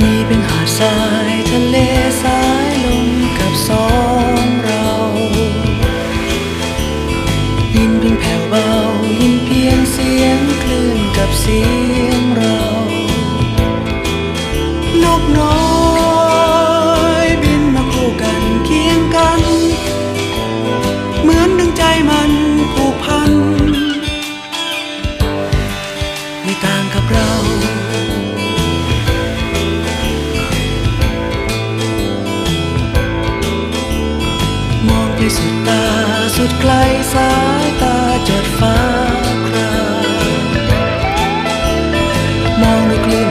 มีเป็นหาดทรายทะเลสายลมกับสองเรายินเพียงแผ่วเบายินเพียงเสียงคลื่นกับเสียงเรานกน้อยบินมาคู่กันเคียงกัน เหมือนดังใจมันผูกพันไม่ต่างกับเรา ที่สุดตาสุดไกลสายตาจดฟ้าครามองดูกลี